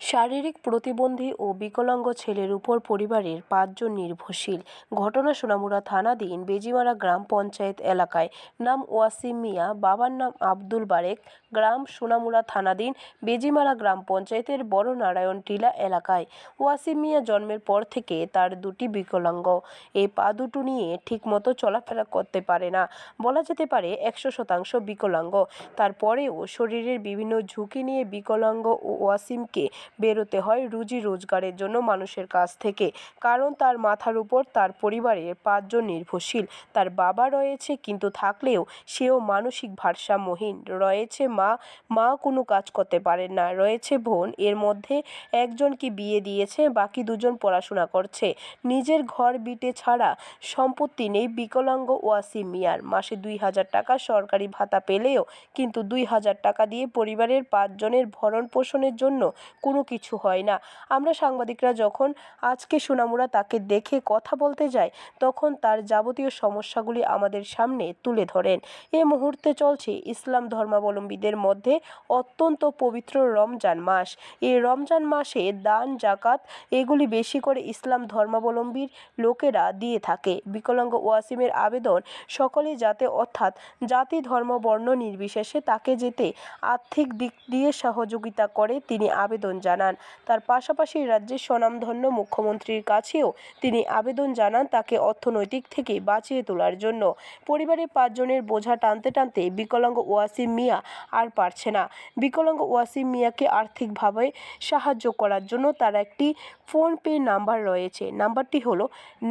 শারীরিক প্রতিবন্ধী ও বিকলাঙ্গ ছেলের উপর পরিবারের পাঁচজন নির্ভরশীল। ঘটনা সোনামুড়া থানাধীন বেজিমারা গ্রাম পঞ্চায়েত এলাকায়। নাম ওয়াসিম মিয়া, বাবার নাম আব্দুল বারেক। গ্রাম সোনামুড়া থানাধীন বেজিমারা গ্রাম পঞ্চায়েতের বড় নারায়ণ টিলা এলাকায়। ওয়াসিম মিয়া জন্মের পর থেকে তার দুটি বিকলাঙ্গ। এই পা দুটো নিয়ে ঠিকমতো চলাফেরা করতে পারে না। বলা যেতে পারে একশো শতাংশ বিকলাঙ্গ। তারপরেও শরীরের বিভিন্ন ঝুঁকি নিয়ে বিকলাঙ্গ ও ওয়াসিমকে বেরোতে হয় রুজি রোজগারের জন্য মানুষের কাছ থেকে। কারণ তার মাথার উপর তার পরিবারের পাঁচজন নির্ভরশীল। তার বাবা রয়েছে কিন্তু থাকলেও সেও মানসিক ভারসাম্যহীন। রয়েছে মা মা কোনো কাজ করতে পারেন না। রয়েছে বোন, এর মধ্যে একজন কি বিয়ে দিয়েছে, বাকি দুজন পড়াশোনা করছে। নিজের ঘর বিটে ছাড়া সম্পত্তি নেই বিকলাঙ্গ ওয়াসিম মিয়ার। মাসে দুই হাজার টাকা সরকারি ভাতা পেলেও কিন্তু দুই হাজার টাকা দিয়ে পরিবারের পাঁচজনের ভরণ পোষণের জন্য কোনো কিছু হয় না। আমরা সাংবাদিকরা যখন আজকে সোনামুড়া তাকে দেখে কথা বলতে যাই, তখন তার যাবতীয় সমস্যাগুলি আমাদের সামনে তুলে ধরেন। এ মুহূর্তে চলছে ইসলাম ধর্মাবলম্বীদের মধ্যে অত্যন্ত পবিত্র রমজান মাস। এই রমজান মাসে দান, জাকাত এগুলি বেশি করে ইসলাম ধর্মাবলম্বীর লোকেরা দিয়ে থাকে। বিকলাঙ্গ ওয়াসিমের আবেদন, সকলে যাতে অর্থাৎ জাতি ধর্ম বর্ণ নির্বিশেষে তাকে যেতে আর্থিক দিক দিয়ে সহযোগিতা করে তিনি আবেদন জানান। তার পাশাপাশি রাজ্যের স্বনামধন্য মুখ্যমন্ত্রীর কাছেও তিনি আবেদন জানান তাকে অর্থনৈতিক থেকে বাঁচিয়ে তোলার জন্য। পরিবারের পাঁচজনের বোঝা টানতে টানতে বিকলাঙ্গ ওয়াসিম মিয়া আর পারছে না। বিকলাঙ্গ ওয়াসিম মিয়াকে আর্থিকভাবে সাহায্য করার জন্য তার একটি ফোনপে নাম্বার রয়েছে। নাম্বারটি হলো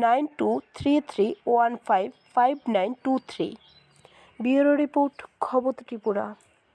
nine two three three one five five nine two three. Bureau report, খবর ত্রিপুরা।